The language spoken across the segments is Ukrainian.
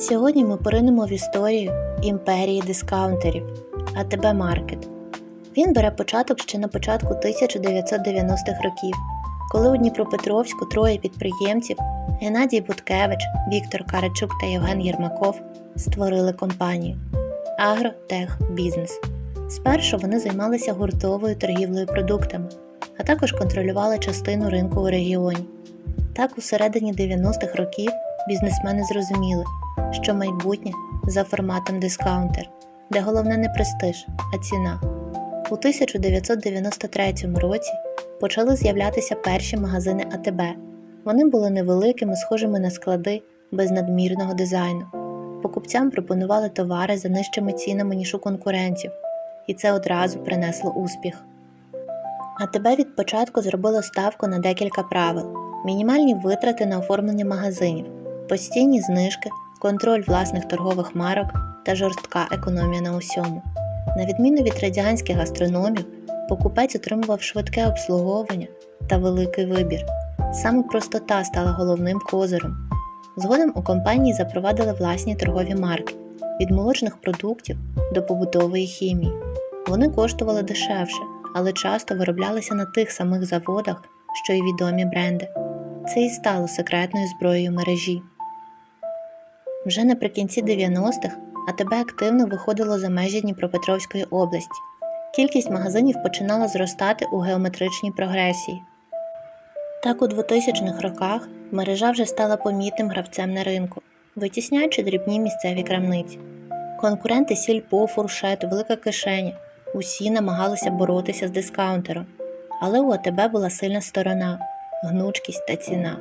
Сьогодні ми поринемо в історію імперії дискаунтерів АТБ Маркет. Він бере початок ще на початку 1990-х років, коли у Дніпропетровську троє підприємців Геннадій Буткевич, Віктор Карачук та Євген Єрмаков створили компанію Агротех Бізнес. Спершу вони займалися гуртовою торгівлею продуктами, а також контролювали частину ринку у регіоні. Так, у середині 90-х років бізнесмени зрозуміли, що майбутнє за форматом дискаунтер, де головне не престиж, а ціна. У 1993 році почали з'являтися перші магазини АТБ. Вони були невеликими, схожими на склади без надмірного дизайну. Покупцям пропонували товари за нижчими цінами, ніж у конкурентів, і це одразу принесло успіх. АТБ від початку зробило ставку на декілька правил: мінімальні витрати на оформлення магазинів, постійні знижки, контроль власних торгових марок та жорстка економія на усьому. На відміну від радянських гастрономів, покупець отримував швидке обслуговування та великий вибір. Саме простота стала головним козиром. Згодом у компанії запровадили власні торгові марки від молочних продуктів до побутової хімії. Вони коштували дешевше, але часто вироблялися на тих самих заводах, що й відомі бренди. Це і стало секретною зброєю мережі. Вже наприкінці 90-х АТБ активно виходило за межі Дніпропетровської області. Кількість магазинів починала зростати у геометричній прогресії. Так у 2000-х роках мережа вже стала помітним гравцем на ринку, витісняючи дрібні місцеві крамниці. Конкуренти сільпо, фуршет, велика кишеня усі намагалися боротися з дискаунтером, але у АТБ була сильна сторона гнучкість та ціна.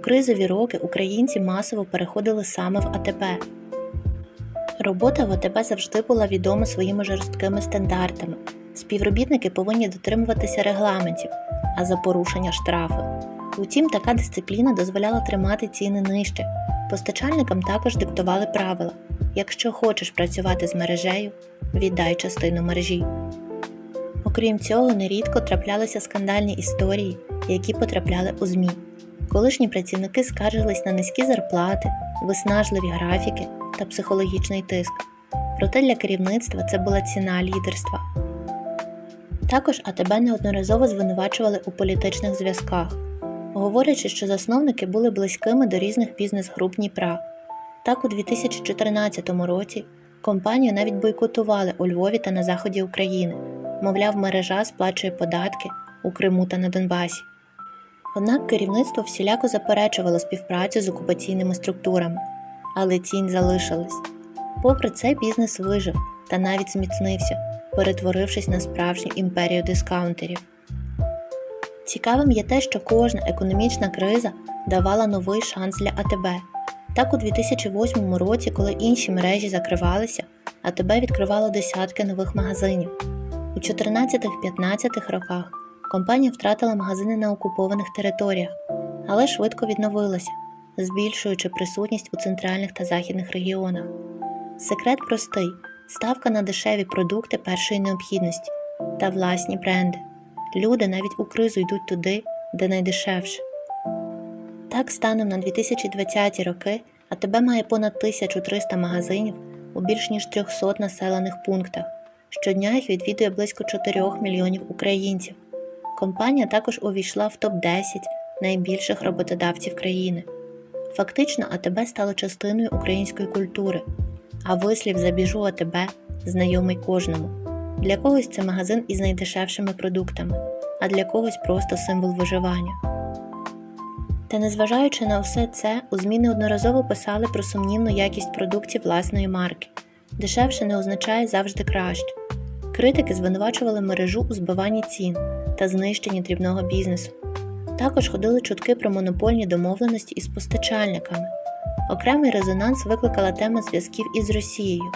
Кризові роки українці масово переходили саме в АТБ. Робота в АТБ завжди була відома своїми жорсткими стандартами. Співробітники повинні дотримуватися регламентів, а за порушення штрафи. Утім, така дисципліна дозволяла тримати ціни нижче. Постачальникам також диктували правила: якщо хочеш працювати з мережею, віддай частину мережі. Окрім цього, нерідко траплялися скандальні історії, які потрапляли у ЗМІ. Колишні працівники скаржились на низькі зарплати, виснажливі графіки та психологічний тиск. Проте для керівництва це була ціна лідерства. Також АТБ неодноразово звинувачували у політичних зв'язках, говорячи, що засновники були близькими до різних бізнес-груп Дніпра. Так, у 2014 році компанію навіть бойкотували у Львові та на заході України, мовляв, мережа сплачує податки у Криму та на Донбасі. Однак керівництво всіляко заперечувало співпрацю з окупаційними структурами, але тінь залишилась. Попри це, бізнес вижив та навіть зміцнився, перетворившись на справжню імперію дискаунтерів. Цікавим є те, що кожна економічна криза давала новий шанс для АТБ. Так у 2008 році, коли інші мережі закривалися, АТБ відкривало десятки нових магазинів. У 14-15 роках компанія втратила магазини на окупованих територіях, але швидко відновилася, збільшуючи присутність у центральних та західних регіонах. Секрет простий: ставка на дешеві продукти першої необхідності та власні бренди. Люди навіть у кризу йдуть туди, де найдешевше. Так, станом на 2020 роки АТБ має понад 1300 магазинів у більш ніж 300 населених пунктах. Щодня їх відвідує близько 4 мільйонів українців. Компанія також увійшла в топ-10 найбільших роботодавців країни. Фактично, АТБ стало частиною української культури, а вислів забіжу АТБ знайомий кожному. Для когось це магазин із найдешевшими продуктами, а для когось просто символ виживання. Та незважаючи на все це, у ЗМІ неодноразово писали про сумнівну якість продуктів власної марки. Дешевше не означає завжди краще. Критики звинувачували мережу у збиванні цін та знищенні дрібного бізнесу. Також ходили чутки про монопольні домовленості із постачальниками. Окремий резонанс викликала тема зв'язків із Росією.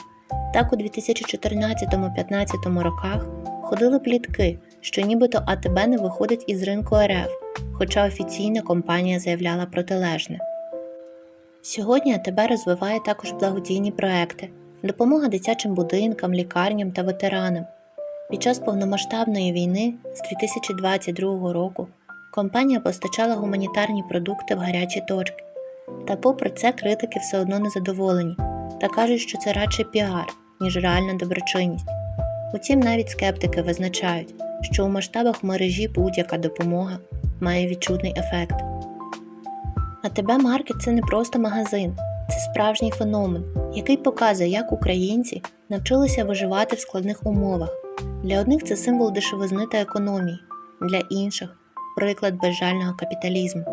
Так у 2014-15 роках ходили плітки, що нібито АТБ не виходить із ринку РФ, хоча офіційна компанія заявляла протилежне. Сьогодні АТБ розвиває також благодійні проекти, допомога дитячим будинкам, лікарням та ветеранам. Під час повномасштабної війни з 2022 року компанія постачала гуманітарні продукти в гарячі точки, Та попри це критики все одно незадоволені та кажуть, що це радше піар, ніж реальна доброчинність. Утім, навіть скептики визначають, що у масштабах мережі будь-яка допомога має відчутний ефект. АТБ Маркет це не просто магазин, це справжній феномен, який показує, як українці навчилися виживати в складних умовах. Для одних це символ дешевизни та економії, для інших приклад безжального капіталізму.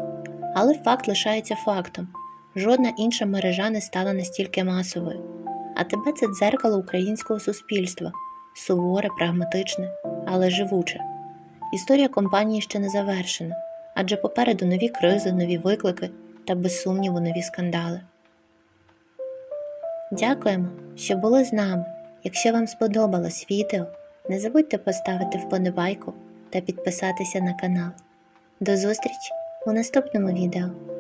Але факт лишається фактом: жодна інша мережа не стала настільки масовою. А тебе це дзеркало українського суспільства, суворе, прагматичне, але живуче. Історія компанії ще не завершена, адже попереду нові кризи, нові виклики та без сумніву нові скандали. Дякуємо, що були з нами. Якщо вам сподобалось відео, не забудьте поставити вподобайку та підписатися на канал. До зустрічі у наступному відео.